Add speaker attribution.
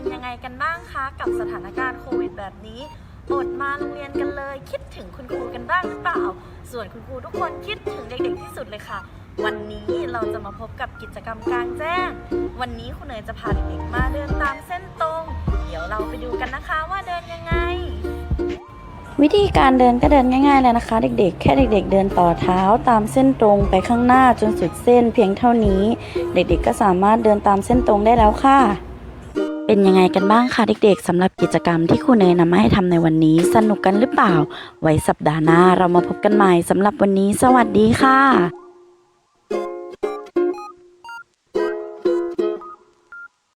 Speaker 1: ็นยังไงกันบ้างคะกับสถานการณ์โควิดแบบนี้อดมาโรงเรียนกันเลย คิดถึงคุณครูกันบ้างหรือเปล่า ส่วนคุณครูทุกคนคิดถึงเด็กๆที่สุดเลยค่ะ วันนี้เราจะมาพบกับกิจกรรมกลางแจ้ง วันนี้คุณเนยจะพาเด็กๆมาเดินตามเส้นตรง เดี๋ยวเราไปดูกันนะคะว่าเดินยังไง วิธีการเดินก็เดินง่ายๆเลยนะคะ เด็กๆ แค่เด็ก ๆ เดินต่อเท้าตามเส้นตรงไปข้างหน้าจนสุดเส้นเพียงเท่านี้ เด็กๆก็สามารถเดินตามเส้นตรงได้แล้วค่ะ เป็นยังไงกันบ้างคะเด็กๆสำหรับกิจกรรมที่ครูเนยนำมาให้ทำในวันนี้ สนุกกันหรือเปล่า ไว้สัปดาห์หน้าเรามาพบกันใหม่สำหรับวันนี้ สวัสดีค่ะ